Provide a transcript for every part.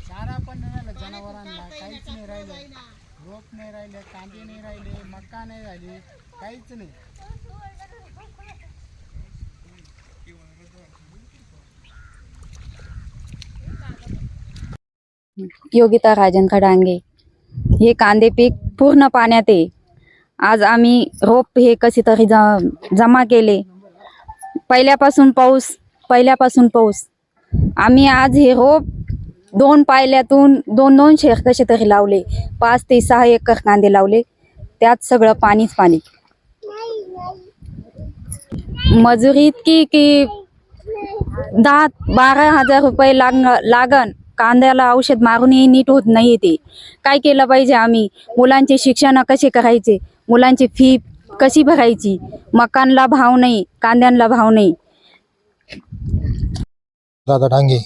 चारा पण नाही राहिलं जनावरांना काहीच नाही राहिलं. रोप नाही राहिले कांदे नाही राहिले मक्का नाही राहिली. काहीच नाही. योगिता राजन खडांगे हे कांदे पीक पूर्ण पाण्यात आहे. आज आम्ही रोप हे कसे तरी ज जमा केले. पहिल्यापासून पाऊस पहिल्यापासून पाऊस. आम्ही आज हे रोप दोन पायल्यातून दोन दोन शेर कसे तरी लावले. पाच ते सहा एकर कांदे लावले. त्यात सगळं पाणीच पाणी. मजुरी इतकी की दहा बारा हजार रुपये लाग लागन. कांद्याला औषध मारूनही नीट होत नाही ते. काय केलं पाहिजे आम्ही? मुलांचे शिक्षण कसे करायचे? मुलांची फी कशी भरायची? मकानला भाव नाही कांद्यांना भाव नाही. दादा डांगे.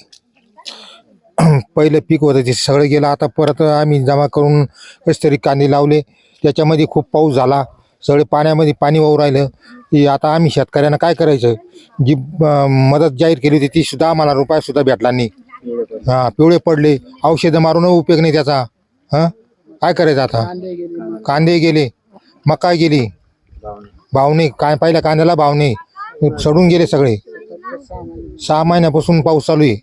पहिलं पीक होतं ते सगळं गेलं आता परत आम्ही जमा करून कसे तरी कांदे लावले. त्याच्यामध्ये खूप पाऊस झाला. सगळे पाण्यामध्ये पाणी वाहू राहिलं की आता आम्ही शेतकऱ्यांना काय करायचं? जी मदत जाहीर केली होती ती सुद्धा आम्हाला रुपयासुद्धा भेटला नाही. हां पिवळे पडले औषधं मारून उपयोग नाही त्याचा. हां? काय करायचं आता? कांदे गेले मका गेली. भाव नाही काय पहिल्या कांद्याला? भाव नाही सडून गेले सगळे. सहा महिन्यापासून पाऊस चालू आहे.